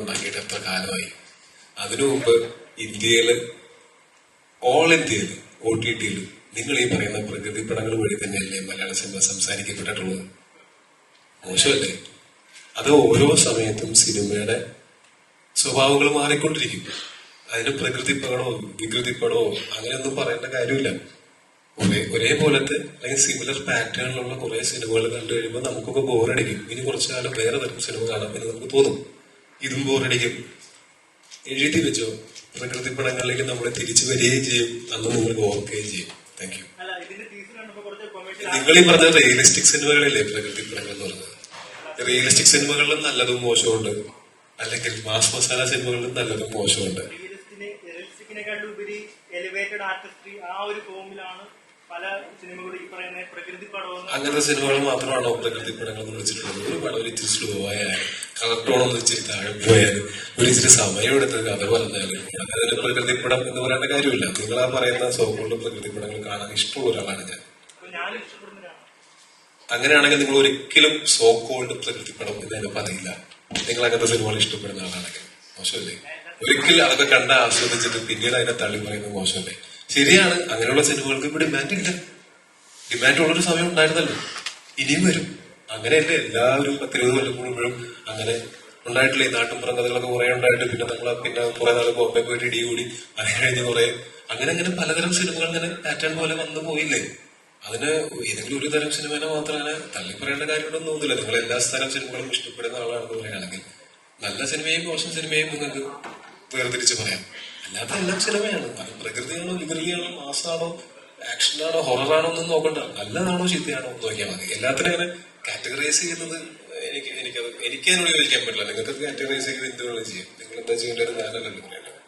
ഉണ്ടാക്കിയിട്ട് എത്ര കാലമായി അതിനു മുമ്പ് ഇന്ത്യയിൽ ഓൾ ഇന്ത്യയിൽ ഒ ടി ടിയിൽ നിങ്ങൾ ഈ പറയുന്ന പ്രകൃതി പടങ്ങൾ വഴി തന്നെയല്ലേ മലയാള സിനിമ സംസാരിക്കപ്പെട്ടിട്ടുള്ളത്? മോശമല്ലേ? അത് ഓരോ സമയത്തും സിനിമയുടെ സ്വഭാവങ്ങൾ മാറിക്കൊണ്ടിരിക്കും. അതിന് പ്രകൃതി പടമോ വികൃതി പടമോ അങ്ങനെയൊന്നും പറയേണ്ട കാര്യമില്ല. ഒരേ ഒരേപോലത്തെ അല്ലെങ്കിൽ സിമിലർ പാറ്റേണിലുള്ള കുറേ സിനിമകൾ കണ്ടു കഴിയുമ്പോൾ നമുക്കൊക്കെ ബോറടിക്കും ഇനി കുറച്ചു കാലം വേറെ തരം സിനിമ കാണാം എന്ന് നമുക്ക് തോന്നും. ഇതും ബോറടിക്കും എഴുതി വെച്ചോ. പ്രകൃതി പടങ്ങളിലേക്ക് നമ്മൾ തിരിച്ചു വരികയും ചെയ്യും. അന്ന് നിങ്ങൾക്ക് ഓർക്കുകയും ചെയ്യും. താങ്ക് യു നിങ്ങൾ ഈ പറഞ്ഞ റിയലിസ്റ്റിക് സിനിമകളല്ലേ പ്രകൃതി പടങ്ങൾ എന്ന് പറഞ്ഞത്? റിയലിസ്റ്റിക് സിനിമകളിലും നല്ലതും മോശമുണ്ട് അല്ലെങ്കിൽ മാസ് മസാല സിനിമകളിലും നല്ലതും മോശമുണ്ട് എലിവേറ്റഡ് ആർട്ടിസ്ട്രി ആ ഒരു ഫോമിലാണ് അങ്ങനത്തെ സിനിമകൾ മാത്രമാണോ പ്രകൃതി പടങ്ങൾ എന്ന് വിളിച്ചിട്ടുള്ളത് ഒരു പടം ഒരു ഇച്ചിരി സ്ലോ ആയാലും കളക്ടോണം എന്ന് വെച്ചിട്ട് താഴെ പോയാലും ഒരു ഇച്ചിരി സമയം എടുത്ത് കഥ പറഞ്ഞാലും. അതൊരു പ്രകൃതി പടം എന്ന് പറയേണ്ട കാര്യമില്ല. നിങ്ങൾ ആ പറയുന്ന സോക്കുള്ള പ്രകൃതി പടങ്ങൾ കാണാൻ ഇഷ്ടമുള്ള ഒരാളാണ് ഞാൻ. അങ്ങനെയാണെങ്കിൽ നിങ്ങൾ ഒരിക്കലും സോ പ്രകൃതി പടം എന്ന് തന്നെ പറയില്ല. നിങ്ങൾ അങ്ങനത്തെ സിനിമകൾ ഇഷ്ടപ്പെടുന്ന ആളാണെങ്കിൽ മോശമല്ലേ? ഒരിക്കലും അതൊക്കെ കണ്ട ആസ്വദിച്ചിട്ട് പിന്നീട് അതിനെ തള്ളി പറയുന്നത് മോശമല്ലേ? ശരിയാണ്. അങ്ങനെയുള്ള സിനിമകൾക്ക് ഇപ്പൊ ഡിമാൻഡ് ഇല്ല. ഡിമാൻഡ് ഉള്ളൊരു സമയം ഉണ്ടായിരുന്നല്ലോ. ഇനിയും വരും. അങ്ങനെയല്ലേ? എല്ലാവരും പത്തിരുപത് കൊല്ലം കൂടുമ്പോഴും അങ്ങനെ ഉണ്ടായിട്ടില്ലേ? ഈ നാട്ടുംപുറം കഥകളൊക്കെ കുറെ ഉണ്ടായിട്ട് പിന്നെ നമ്മൾ പിന്നെ കുറെ നാൾ ബോംബെ പോയിട്ട് ഇടി കൂടി അത് കഴിഞ്ഞ് കുറെ അങ്ങനെ അങ്ങനെ പലതരം സിനിമകൾ ഇങ്ങനെ പാറ്റേൺ പോലെ വന്നു പോയില്ലേ? അതിന് ഏതെങ്കിലും ഒരു തരം സിനിമനെ മാത്രം അങ്ങനെ തള്ളി പറയേണ്ട കാര്യമുണ്ടെന്ന് തോന്നുന്നില്ല നിങ്ങൾ എല്ലാ തരം സിനിമകളും ഇഷ്ടപ്പെടുന്ന ആളാണെന്ന് പറയുകയാണെങ്കിൽ നല്ല സിനിമയും മോശം സിനിമയും നിങ്ങൾക്ക് വേർതിരിച്ച് പറയാം. അല്ലാതെ എല്ലാം സിനിമയാണ് പ്രകൃതിയാണോ വികൃതിയാണോ മാസാണോ ആക്ഷനാണോ ഹൊററാണോ എന്നൊന്നും നോക്കണ്ട. നല്ലതാണോ ചീത്തയാണോ എന്ന് നോക്കിയാൽ മതി. എല്ലാത്തിനും അങ്ങനെ കാറ്റഗറൈസ് ചെയ്യുന്നത് എനിക്ക് എനിക്കത് എനിക്ക് അതിനോട് യോജിക്കാൻ പറ്റില്ല. നിങ്ങൾക്ക് കാറ്റഗറൈസ് ചെയ്ത് എന്ത് ചെയ്യും. നിങ്ങൾ എന്താ ചെയ്യേണ്ടത്? ഞാനല്ലല്ലോ പറയണ്ടത്